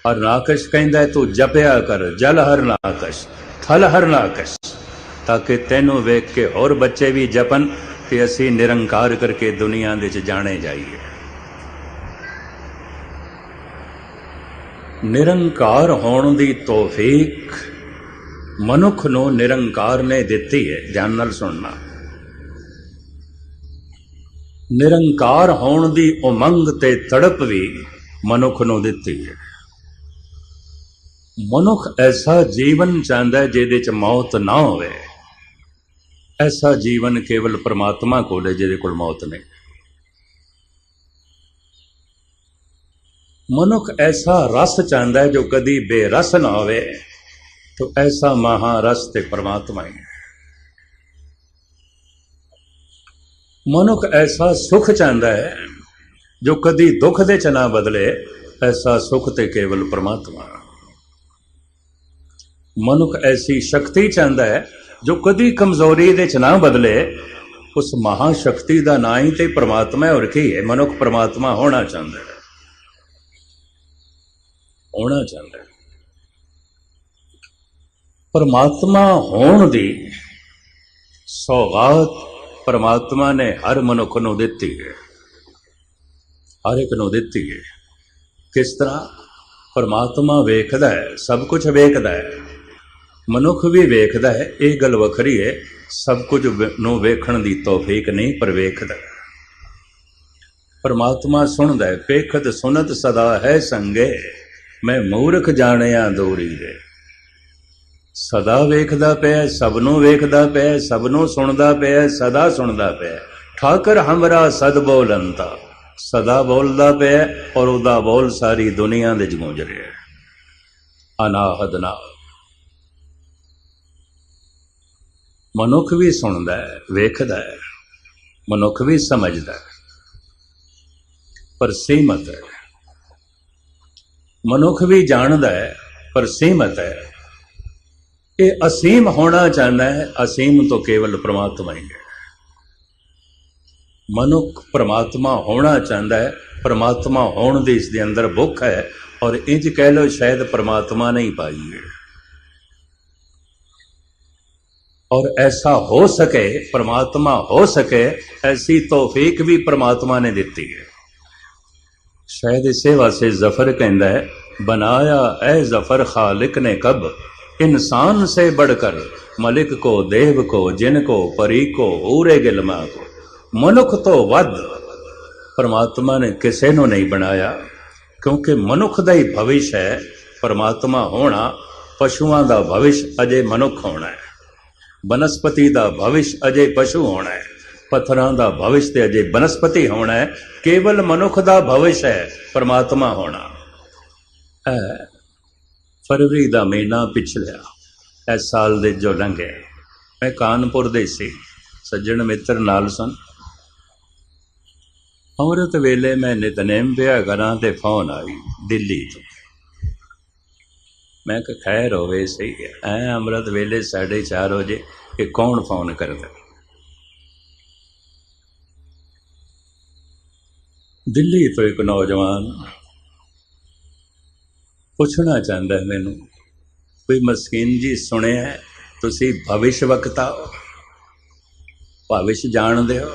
ਹਰਨਾਕਸ਼ ਕਹਿੰਦਾ ਤੂੰ ਜਪਿਆ ਕਰ, ਜਲ ਹਰਨਾਕਸ਼ ਥਲ ਹਰ ਨਾਕਸ਼, ਤਾਂ ਕਿ ਤੈਨੂੰ ਵੇਖ ਕੇ ਹੋਰ ਬੱਚੇ ਵੀ ਜਪਨ ਤੇ ਅਸੀਂ ਨਿਰੰਕਾਰ ਕਰਕੇ ਦੁਨੀਆ ਦੇ ਚ ਜਾਣੇ ਜਾਈਏ। ਨਿਰੰਕਾਰ ਹੋਣ ਦੀ ਤੌਫੀਕ ਮਨੁੱਖ ਨੂੰ ਨਿਰੰਕਾਰ ਨੇ ਦਿੱਤੀ ਹੈ, ਧਿਆਨ ਨਾਲ ਸੁਣਨਾ। ਨਿਰੰਕਾਰ ਹੋਣ ਦੀ ਉਮੰਗ ਤੇ ਤੜਪ ਵੀ ਮਨੁੱਖ ਨੂੰ ਦਿੱਤੀ ਹੈ। ਮਨੁੱਖ ਐਸਾ ਜੀਵਨ ਚਾਹੁੰਦਾ ਜਿਹਦੇ ਚ ਮੌਤ ਨਾ ਹੋਵੇ। ਐਸਾ ਜੀਵਨ ਕੇਵਲ ਪ੍ਰਮਾਤਮਾ ਕੋਲ ਹੈ, ਜਿਹਦੇ ਕੋਲ ਮੌਤ ਨਹੀਂ। ਮਨੁੱਖ ਐਸਾ ਰਸ ਚਾਹੁੰਦਾ ਜੋ ਕਦੀ ਬੇਰਸ ਨਾ ਹੋਵੇ, ਤੋ ਐਸਾ ਮਹਾ ਰਸ ਤੇ ਪ੍ਰਮਾਤਮਾ ਹੈ ਮਨੁੱਖ ਐਸਾ ਸੁਖ ਚਾਹੁੰਦਾ ਹੈ, ਜੋ ਕਦੀ ਦੁੱਖ ਦੇ ਚ ਨਾ ਬਦਲੇ, ਐਸਾ ਸੁਖ ਤੇ ਕੇਵਲ ਪ੍ਰਮਾਤਮਾ। ਹੈ ਮਨੁੱਖ ਐਸੀ ਸ਼ਕਤੀ ਚਾਹੁੰਦਾ ਹੈ, ਜੋ ਕਦੀ ਕਮਜ਼ੋਰੀ ਦੇ ਚ ਨਾ ਬਦਲੇ, ਉਸ ਮਹਾ ਸ਼ਕਤੀ ਦਾ ਨਾਂ ਹੀ ਤੇ ਪ੍ਰਮਾਤਮਾ ਹੈ, ਔਰ ਕੀ ਹੈ? ਮਨੁੱਖ ਪ੍ਰਮਾਤਮਾ ਹੋਣਾ ਚਾਹੁੰਦਾ ਹੈ। ਹੋਣਾ ਚਾਹੁੰਦਾ ਹੈ। ਪਰਮਾਤਮਾ ਹੋਣ ਦੀ ਸੌਗਾਤ ਪਰਮਾਤਮਾ ਨੇ ਹਰ ਮਨੁੱਖ ਨੂੰ ਦਿੱਤੀ ਹੈ। ਹਰ ਇੱਕ ਨੂੰ ਦਿੱਤੀ ਹੈ। ਕਿਸ ਤਰ੍ਹਾਂ? ਪਰਮਾਤਮਾ ਵੇਖਦਾ ਹੈ, ਸਭ ਕੁਝ ਵੇਖਦਾ ਹੈ। ਮਨੁੱਖ ਵੀ ਵੇਖਦਾ ਹੈ, ਇਹ ਗੱਲ ਵੱਖਰੀ ਹੈ, ਸਭ ਕੁਝ ਨੂੰ ਵੇਖਣ ਦੀ ਤੌਫੀਕ ਨਹੀਂ ਪਰ ਵੇਖਦਾ ਪਰਮਾਤਮਾ ਸੁਣਦਾ ਹੈ, ਵੇਖਤ ਸੁਨਤ ਸਦਾ ਹੈ ਸੰਗੇ, ਮੈਂ ਮੂਰਖ ਜਾਣਿਆ ਦੂਰੀ ਦੇ ਸਦਾ ਵੇਖਦਾ ਪਿਆ, ਸਭ ਨੂੰ ਵੇਖਦਾ ਪਿਆ, ਸਭ ਨੂੰ ਸੁਣਦਾ ਪਿਆ, ਸਦਾ ਸੁਣਦਾ ਪਿਆ। ਠਾਕਰ ਹਮਰਾ ਸਦ ਬੋਲੰਤਾ, ਸਦਾ ਬੋਲਦਾ ਪਿਆ ਔਰ ਉਹਦਾ ਬੋਲ ਸਾਰੀ ਦੁਨੀਆ ਦੇ ਚ ਗੂੰਜ ਰਿਹਾ ਅਨਾਹਦ ਨਾਲ ਮਨੁੱਖ ਵੀ ਸੁਣਦਾ ਹੈ, ਵੇਖਦਾ ਹੈ, ਮਨੁੱਖ ਵੀ ਸਮਝਦਾ ਹੈ, ਪਰ ਸੀਮਤ ਹੈ। ਮਨੁੱਖ ਵੀ ਜਾਣਦਾ ਹੈ, ਪਰ ਸੀਮਤ ਹੈ। ਇਹ ਅਸੀਮ ਹੋਣਾ ਚਾਹੁੰਦਾ ਹੈ, ਅਸੀਮ ਤੋਂ ਕੇਵਲ ਪ੍ਰਮਾਤਮਾ ਹੀ ਹੈ। ਮਨੁੱਖ ਪ੍ਰਮਾਤਮਾ ਹੋਣਾ ਚਾਹੁੰਦਾ ਹੈ, ਪ੍ਰਮਾਤਮਾ ਹੋਣ ਦੀ ਇਸ ਦੇ ਅੰਦਰ ਭੁੱਖ ਹੈ, ਔਰ ਇੰਜ ਕਹਿ ਲਓ ਸ਼ਾਇਦ ਪ੍ਰਮਾਤਮਾ ਨਹੀਂ ਪਾਈ ਹੈ। ਔਰ ਐਸਾ ਹੋ ਸਕੇ ਪ੍ਰਮਾਤਮਾ ਹੋ ਸਕੇ ਐਸੀ ਤੌਫੀਕ ਵੀ ਪ੍ਰਮਾਤਮਾ ਨੇ ਦਿੱਤੀ ਹੈ शायद इसे वास्ते जफर कहता है बनाया ए जफर खालिक ने कब इंसान से बढ़कर मलिक को देव को जिन को परी को ऊरे गिलमा को ਮਨੁੱਖ ਤੋਂ ਵੱਧ ਪਰਮਾਤਮਾ ਨੇ ਕਿਸੇ ਨੂੰ ਨਹੀਂ ਬਣਾਇਆ ਕਿਉਂਕਿ ਮਨੁੱਖ ਦਾ ਹੀ ਭਵਿਸ਼ ਹੈ ਪਰਮਾਤਮਾ ਹੋਣਾ ਪਸ਼ੂਆਂ ਦਾ ਭਵਿਸ਼ ਅਜੇ ਮਨੁੱਖ ਹੋਣਾ ਹੈ ਬਨਸਪਤੀ ਦਾ ਭਵਿਸ਼ ਅਜੇ ਪਸ਼ੂ ਹੋਣਾ ਹੈ। ਪੱਥਰਾਂ ਦਾ ਭਵਿਸ਼ ਤੇ ਅਜੇ ਬਨਸਪਤੀ ਹੋਣਾ ਹੈ। ਕੇਵਲ ਮਨੁੱਖ ਦਾ ਭਵਿਸ਼ ਹੈ, ਪਰਮਾਤਮਾ ਹੋਣਾ। ਫਰਵਰੀ ਦਾ ਮਹੀਨਾ ਪਿਛਲਿਆ। ਇਸ ਸਾਲ ਦੇ ਜੋ ਲੰਘੇ। ਮੈਂ ਕਾਨਪੁਰ ਦੇ ਸੀ। ਸੱਜਣ ਮਿੱਤਰ ਨਾਲ ਸਨ। ਅੰਮ੍ਰਿਤ ਵੇਲੇ ਮੈਂ ਨਿਤਨੇਮ ਪਿਆ ਕਰਾਂ ਤੇ ਫੋਨ ਆਈ ਦਿੱਲੀ ਤੋਂ। ਮੈਂ ਕਿ ਖੈਰ ਹੋਵੇ, ਸਹੀ ਹੈ। ਐ ਅੰਮ੍ਰਿਤ ਵੇਲੇ 4:30 ਵਜੇ ਕਿ ਕੌਣ ਫੋਨ ਕਰਦਾ? ਦਿੱਲੀ ਤੋਂ ਇੱਕ ਨੌਜਵਾਨ ਪੁੱਛਣਾ ਚਾਹੁੰਦਾ ਹੈ ਮੈਨੂੰ, ਕੋਈ ਮਸਕੀਨ ਜੀ ਸੁਣਿਆ ਤੁਸੀਂ ਭਵਿਸ਼ ਵਕਤਾ ਹੋ? ਭਵਿਸ਼ ਜਾਣਦੇ ਹੋ?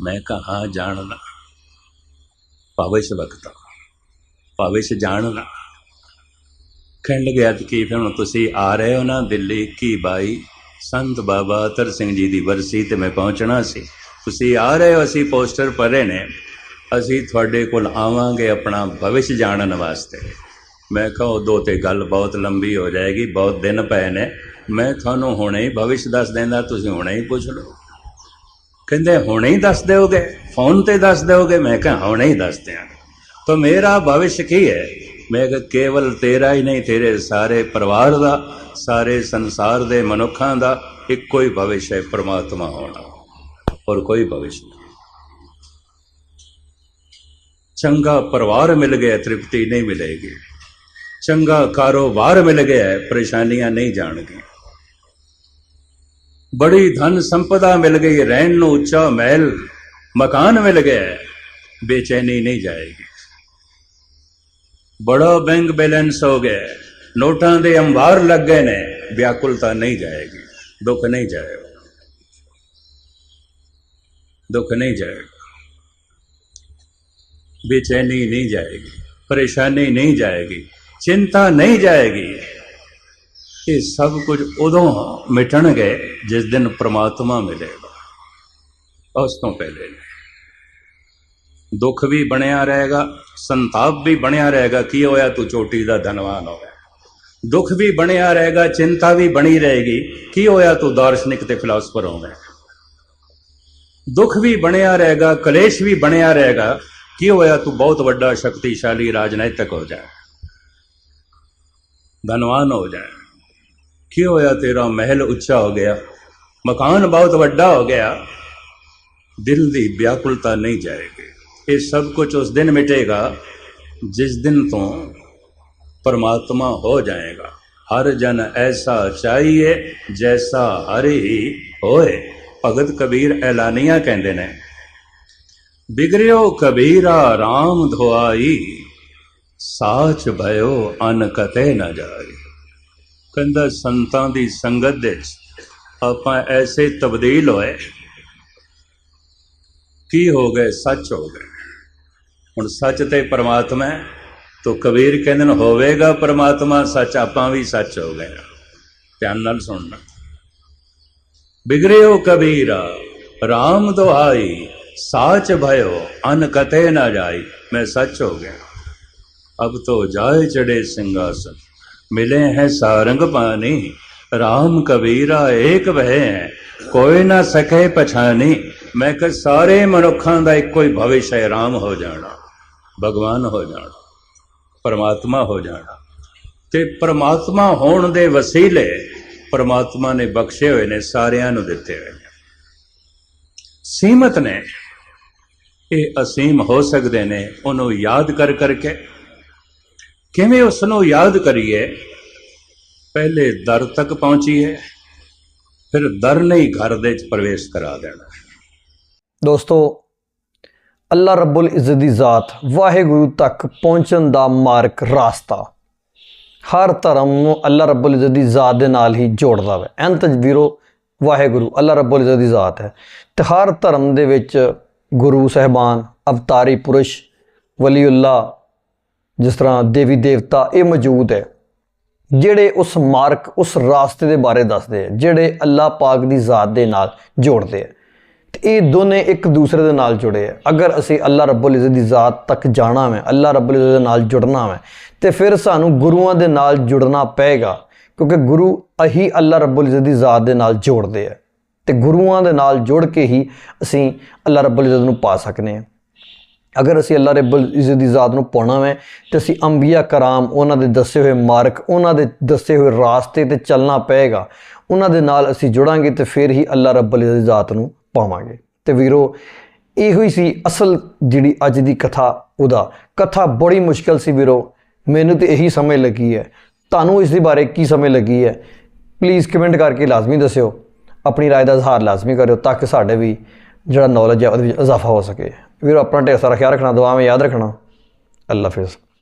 ਮੈਂ ਕਿਹਾ, ਹਾਂ, ਜਾਣਦਾ। ਭਵਿਸ਼ ਵਕਤਾ। ਭਵਿਸ਼ ਜਾਣਨਾ ਕਹਿਣ ਲੱਗੇ, ਅੱਜ ਕੀ ਫਿਰ ਹੁਣ ਤੁਸੀਂ ਆ ਰਹੇ ਹੋ ਨਾ ਦਿੱਲੀ? ਕੀ ਬਾਈ? ਸੰਤ ਬਾਬਾ ਅਤਰ ਸਿੰਘ ਜੀ ਦੀ ਵਰਸੀ ਤੇ ਮੈਂ ਪਹੁੰਚਣਾ ਸੀ। ਤੁਸੀਂ ਆ ਰਹੇ ਹੋ, ਅਸੀਂ ਪੋਸਟਰ ਭਰੇ ਨੇ। ਅਸੀਂ ਤੁਹਾਡੇ ਕੋਲ ਆਵਾਂਗੇ ਆਪਣਾ ਭਵਿਸ਼ ਜਾਣਨ ਵਾਸਤੇ। ਮੈਂ ਕਿਹਾ, ਉਦੋਂ ਤੇ ਗੱਲ ਬਹੁਤ ਲੰਬੀ ਹੋ ਜਾਏਗੀ, ਬਹੁਤ ਦਿਨ ਪਏ ਨੇ। ਮੈਂ ਤੁਹਾਨੂੰ ਹੁਣੇ ਹੀ ਭਵਿਸ਼ ਦੱਸ ਦਿੰਦਾ, ਤੁਸੀਂ ਹੁਣੇ ਹੀ ਪੁੱਛ ਲਓ। ਕਹਿੰਦੇ, ਹੁਣੇ ਹੀ ਦੱਸ ਦਿਓਗੇ? ਫੋਨ ਤੇ ਦੱਸ ਦਿਓਗੇ? ਮੈਂ ਕਿਹਾ, ਹੁਣੇ ਹੀ ਦੱਸ ਦਿਆਂਗੇ। ਤਾਂ ਮੇਰਾ ਭਵਿਸ਼ ਕੀ ਹੈ? ਮੈਂ ਕਿਹਾ, ਕੇਵਲ ਤੇਰਾ ਹੀ ਨਹੀਂ, ਤੇਰੇ ਸਾਰੇ ਪਰਿਵਾਰ ਦਾ, ਸਾਰੇ ਸੰਸਾਰ ਦੇ ਮਨੁੱਖਾਂ ਦਾ ਇੱਕੋ ਹੀ ਭਵਿਸ਼ ਹੈ, ਪ੍ਰਮਾਤਮਾ ਹੋਣਾ। ਔਰ ਕੋਈ ਭਵਿਸ਼ ਨਹੀਂ। ਚੰਗਾ ਪਰਿਵਾਰ ਮਿਲ ਗਿਆ, ਤ੍ਰਿਪਤੀ ਨਹੀਂ ਮਿਲੇਗੀ। ਚੰਗਾ ਕਾਰੋਬਾਰ ਮਿਲ ਗਿਆ, ਪਰੇਸ਼ਾਨੀਆਂ ਨਹੀਂ ਜਾਣਗੀਆਂ। ਬੜੀ ਧਨ ਸੰਪਦਾ ਮਿਲ ਗਈ, ਰਹਿਣ ਨੂੰ ਉੱਚਾ ਮਹਿਲ, ਮਕਾਨ ਮਿਲ ਗਿਆ, ਬੇਚੈਨੀ ਨਹੀਂ ਜਾਏਗੀ। ਬੜਾ ਬੈਂਕ ਬੈਲੈਂਸ ਹੋ ਗਿਆ। ਨੋਟਾਂ ਦੇ ਅੰਬਾਰ ਲੱਗ ਗਏ ਨੇ, ਵਿਆਕੁਲਤਾ ਨਹੀਂ ਜਾਏਗੀ, ਦੁੱਖ ਨਹੀਂ ਜਾਏਗਾ। ਦੁੱਖ ਨਹੀਂ ਜਾਏਗਾ। ਬੇਚੈਨੀ ਨਹੀਂ ਜਾਏਗੀ, ਪਰੇਸ਼ਾਨੀ ਨਹੀਂ ਜਾਏਗੀ, ਚਿੰਤਾ ਨਹੀਂ ਜਾਏਗੀ। ਇਹ ਸਭ ਕੁਝ ਉਦੋਂ ਮਿਟਣਗੇ ਜਿਸ ਦਿਨ ਪ੍ਰਮਾਤਮਾ ਮਿਲੇਗਾ। ਉਸ ਤੋਂ ਪਹਿਲੇ ਨਹੀਂ। ਦੁੱਖ ਵੀ ਬਣਿਆ ਰਹੇਗਾ, ਸੰਤਾਪ ਵੀ ਬਣਿਆ ਰਹੇਗਾ, ਕੀ ਹੋਇਆ ਤੂੰ ਚੋਟੀ ਦਾ ਧਨਵਾਨ ਹੋ ਦੁੱਖ ਵੀ ਬਣਿਆ ਰਹੇਗਾ, ਚਿੰਤਾ ਵੀ ਬਣੀ ਰਹੇਗੀ, ਕੀ ਹੋਇਆ ਤੂੰ ਦਾਰਸ਼ਨਿਕ ਤੇ ਫਿਲਾਸਫਰ ਹੋ ਦੁੱਖ ਵੀ ਬਣਿਆ ਰਹੇਗਾ, ਕਲੇਸ਼ ਵੀ ਬਣਿਆ ਰਹੇਗਾ, ਕੀ ਹੋਇਆ ਤੂੰ ਬਹੁਤ ਵੱਡਾ ਸ਼ਕਤੀਸ਼ਾਲੀ ਰਾਜਨੀਤਿਕ ਹੋ ਜਾਏ। ਧਨਵਾਨ ਹੋ ਜਾਏ। ਕੀ ਹੋਇਆ ਤੇਰਾ ਮਹਿਲ ਉੱਚਾ ਹੋ ਗਿਆ, ਮਕਾਨ ਬਹੁਤ ਵੱਡਾ ਹੋ ਗਿਆ, ਦਿਲ ਦੀ ਵਿਆਕੁਲਤਾ ਨਹੀਂ ਜਾਏਗੀ। ਇਹ ਸਭ ਕੁਝ ਉਸ ਦਿਨ ਮਿਟੇਗਾ, ਜਿਸ ਦਿਨ ਤੋਂ ਪਰਮਾਤਮਾ ਹੋ ਜਾਏਗਾ। ਹਰ ਜਨ ਐਸਾ ਚਾਹੀਏ, ਜੈਸਾ ਹਰੀ ਹੋਏ। ਭਗਤ ਕਬੀਰ ਐਲਾਨੀਆਂ ਕਹਿੰਦੇ ਨੇ, ਬਿਗਰਿਓ ਕਬੀਰਾ ਰਾਮ ਧੁਆਈ, ਸਾਚ ਭਇਓ ਅਨ ਕਤੇ ਨਾ ਜਾਏ ਕਹਿੰਦਾ ਸੰਤਾਂ ਦੀ ਸੰਗਤ ਦੇ ਆਪਾਂ ਐਸੇ ਤਬਦੀਲ ਹੋਏ ਕੀ ਹੋ ਗਏ? ਸੱਚ ਹੋ ਗਏ। ਹੁਣ ਸੱਚ ਤੇ ਪਰਮਾਤਮਾ ਹੈ। ਤੋ ਕਬੀਰ ਕਹਿੰਦੇ ਨੇ, ਹੋਵੇਗਾ ਪਰਮਾਤਮਾ, ਸੱਚ ਆਪਾਂ ਵੀ ਸੱਚ ਹੋ ਗਏ ਧਿਆਨ ਨਾਲ ਸੁਣਨਾ। ਬਿਗਰੇ ਹੋ ਕਬੀਰਾ RAM ਦੁਹਾਈ, ਸਾਚ ਭਇਓ, ਅਨ ਕਤੇ ਨਾ ਜਾਈ। ਮੈਂ ਸੱਚ ਹੋ ਗਿਆ। ਅਬ ਤੋ ਜਾਏ ਚੜੇ ਸਿੰਘਾਸਨ। ਮਿਲੇ ਹੈ ਸਾਰੰਗ ਪਾਣੀ। RAM ਕਬੀਰਾ ਏਕ ਭੈ ਹੈ। ਕੋਈ ਨਾ ਸਕੇ ਪਛਾਨੀ ਮੈਂ ਕਿ ਸਾਰੇ ਮਨੁੱਖਾਂ ਦਾ ਇੱਕੋ ਹੀ ਭਵਿਸ਼ ਹੈ, ਰਾਮ ਹੋ ਜਾਣਾ, ਭਗਵਾਨ ਹੋ ਜਾਣਾ, ਪਰਮਾਤਮਾ ਹੋ ਜਾਣਾ। ਤੇ ਪਰਮਾਤਮਾ ਹੋਣ ਦੇ ਵਸੀਲੇ ਪਰਮਾਤਮਾ ਨੇ ਬਖਸ਼ੇ ਹੋਏ ਨੇ, ਸਾਰਿਆਂ ਨੂੰ ਦਿੱਤੇ ਹੋਏ ਨੇ। ਸੀਮਤ ਨੇ। ਇਹ ਅਸੀਮ ਹੋ ਸਕਦੇ ਨੇ, ਉਹਨੂੰ ਯਾਦ ਕਰ ਕਰਕੇ। ਕਿਵੇਂ ਉਸ ਨੂੰ ਯਾਦ ਕਰੀਏ? ਪਹਿਲੇ ਦਰ ਤੱਕ ਪਹੁੰਚੀਏ, ਫਿਰ ਦਰ ਨਹੀਂ ਘਰ ਦੇ ਚ ਪ੍ਰਵੇਸ਼ ਕਰਾ ਦੇਣਾ। ਦੋਸਤੋ, ਅੱਲਾ ਰੱਬੁਲ ਇੱਜ਼ਤ ਦੀ ਜ਼ਾਤ ਵਾਹਿਗੁਰੂ ਤੱਕ ਪਹੁੰਚਣ ਦਾ ਮਾਰਗ ਰਾਸਤਾ ਹਰ ਧਰਮ ਨੂੰ ਅੱਲਾ ਰੱਬੁਲ ਇੱਜ਼ਤ ਦੀ ਜ਼ਾਤ ਦੇ ਨਾਲ ਹੀ ਜੋੜਦਾ ਹੈ ਐਨ ਤਜਵੀਰੋ, ਵਾਹਿਗੁਰੂ, ਅੱਲਾ ਰੱਬੁਲ ਇੱਜ਼ਤ ਦੀ ਜ਼ਾਤ ਹੈ। ਤੇ ਹਰ ਧਰਮ ਦੇ ਵਿੱਚ ਗੁਰੂ ਸਹਿਬਾਨ, ਅਵਤਾਰੀ ਪੁਰਸ਼, ਵਲੀਉੱਲਾ, ਜਿਸ ਤਰ੍ਹਾਂ ਦੇਵੀ ਦੇਵਤਾ ਇਹ ਮੌਜੂਦ ਹੈ, ਜਿਹੜੇ ਉਸ ਮਾਰਕ, ਉਸ ਰਾਸਤੇ ਦੇ ਬਾਰੇ ਦੱਸਦੇ ਆ ਜਿਹੜੇ ਅੱਲਾਹ ਪਾਕ ਦੀ ਜ਼ਾਤ ਦੇ ਨਾਲ ਜੋੜਦੇ ਆ ਇਹ ਦੋਨੇ ਇੱਕ ਦੂਸਰੇ ਦੇ ਨਾਲ ਜੁੜੇ ਆ। ਅਗਰ ਅਸੀਂ ਅੱਲਾ ਰੱਬੁਲ ਇੱਜ਼ਤ ਦੀ ਜ਼ਾਤ ਤੱਕ ਜਾਣਾ ਹੈ ਅੱਲਾ ਰੱਬੁਲ ਇੱਜ਼ਤ ਦੇ ਨਾਲ ਜੁੜਨਾ ਹੈ ਤੇ ਫਿਰ ਸਾਨੂੰ ਗੁਰੂਆਂ ਦੇ ਨਾਲ ਜੁੜਨਾ ਪਏਗਾ, ਕਿਉਂਕਿ ਗੁਰੂ ਅਹੀ ਅੱਲਾ ਰੱਬੁਲ ਇੱਜ਼ਤ ਦੀ ਜ਼ਾਤ ਦੇ ਨਾਲ ਜੋੜਦੇ ਆ। ਤੇ ਗੁਰੂਆਂ ਦੇ ਨਾਲ ਜੁੜ ਕੇ ਹੀ ਅਸੀਂ ਅੱਲਾ ਰੱਬੁਲ ਇੱਜ਼ਤ ਨੂੰ ਪਾ ਸਕਨੇ ਆ। ਅਗਰ ਅਸੀਂ ਅੱਲਾ ਰੱਬੁਲ ਇੱਜ਼ਤ ਦੀ ਜ਼ਾਤ ਨੂੰ ਪਾਉਣਾ ਹੈ ਤੇ ਅਸੀਂ ਅੰਬੀਆ ਕਰਾਮ, ਉਹਨਾਂ ਦੇ ਦੱਸੇ ਹੋਏ ਮਾਰਗ ਉਹਨਾਂ ਦੇ ਦੱਸੇ ਹੋਏ ਰਾਸਤੇ ਤੇ ਚੱਲਣਾ ਪਏਗਾ। ਉਹਨਾਂ ਦੇ ਨਾਲ ਅਸੀਂ ਜੁੜਾਂਗੇ ਤੇ ਫਿਰ ਹੀ ਅੱਲਾ ਰੱਬੁਲ ਇੱਜ਼ਤ ਦੀ ਜ਼ਾਤ ਨੂੰ ਪਾਵਾਂਗੇ ਤੇ ਵੀਰੋ ਇਹੋ ਹੀ ਸੀ ਅਸਲ ਜਿਹੜੀ ਅੱਜ ਦੀ ਕਥਾ ਉਹਦਾ ਕਥਾ ਬੜੀ ਮੁਸ਼ਕਲ ਸੀ ਵੀਰੋ ਮੈਨੂੰ ਤੇ ਇਹੀ ਸਮਝ ਲੱਗੀ ਹੈ ਤੁਹਾਨੂੰ ਇਸ ਦੇ ਬਾਰੇ ਕੀ ਸਮਝ ਲੱਗੀ ਹੈ ਪਲੀਜ਼ ਕਮੈਂਟ ਕਰਕੇ ਲਾਜ਼ਮੀ ਦੱਸਿਓ ਆਪਣੀ رائے ਦਾ ਇਜ਼ਹਾਰ ਲਾਜ਼ਮੀ ਕਰਿਓ ਤਾਂ ਕਿ ਸਾਡੇ ਵੀ ਜਿਹੜਾ ਨੌਲੇਜ ਹੈ ਉਹਦੇ ਵਿੱਚ ਇਜ਼ਾਫਾ ਹੋ ਸਕੇ ਵੀਰੋ ਆਪਣਾ ਢੇਰ ਸਾਰਾ ਖਿਆਲ ਰੱਖਣਾ ਦੁਆ ਵਿੱਚ ਯਾਦ ਰੱਖਣਾ ਅੱਲਾ ਹਾਫਿਜ਼